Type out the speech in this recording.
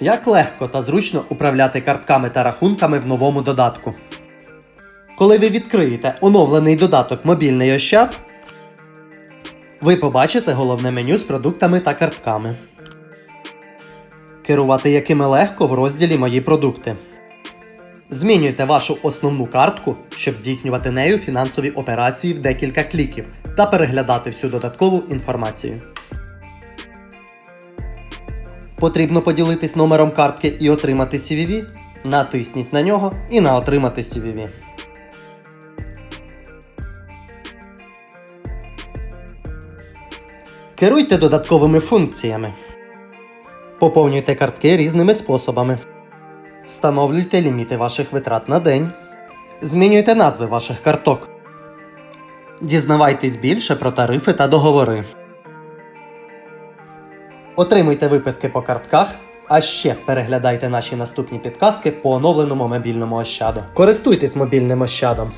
Як легко та зручно управляти картками та рахунками в новому додатку. Коли ви відкриєте оновлений додаток Мобільний Ощад, ви побачите головне меню з продуктами та картками. Керувати якими легко в розділі Мої продукти. Змінюйте вашу основну картку, щоб здійснювати нею фінансові операції в декілька кліків та переглядати всю додаткову інформацію. Потрібно поділитись номером картки і отримати CVV? Натисніть на нього і на Отримати CVV. Керуйте додатковими функціями. Поповнюйте картки різними способами. Встановлюйте ліміти ваших витрат на день. Змінюйте назви ваших карток. Дізнавайтесь більше про тарифи та договори. Отримуйте виписки по картках, а ще переглядайте наші наступні підказки по оновленому мобільному ощаду. Користуйтесь мобільним ощадом.